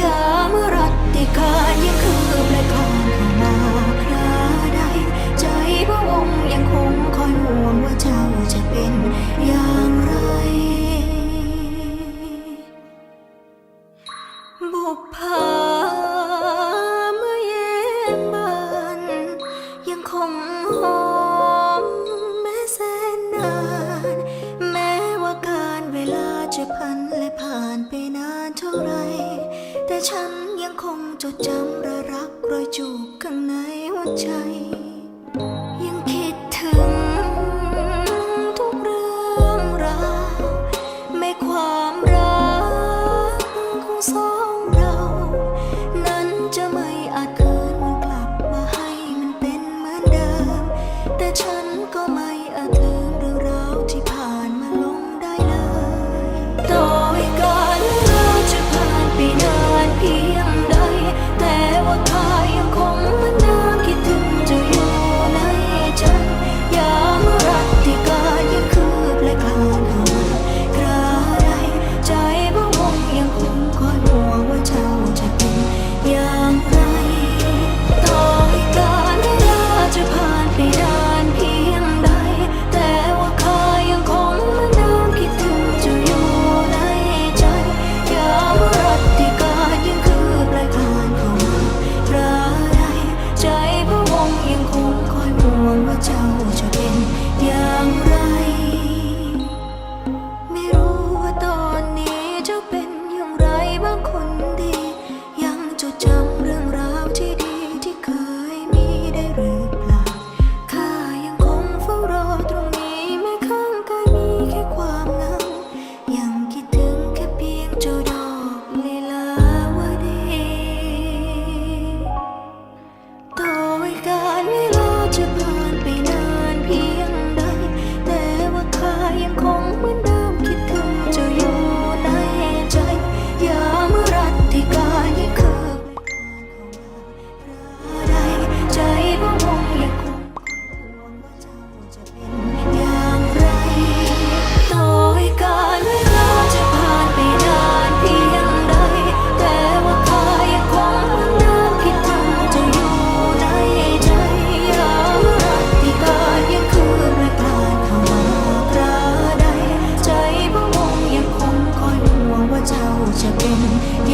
ยามรัตติการยังคืบและคลาเข้ามาคราใดใจพระองค์ยังคงคอยห่วงว่าเจ้าจะเป็นอย่างไรบุพภาเมื่อเย็นบานยังคงหอมแม้แสนนาน แม้ว่าการเวลาจะพันและผ่านไปนานเท่าไรแต่ ฉันยังคงจดจำระรักรอยจูบข้างในหัวใจ again. Yeah.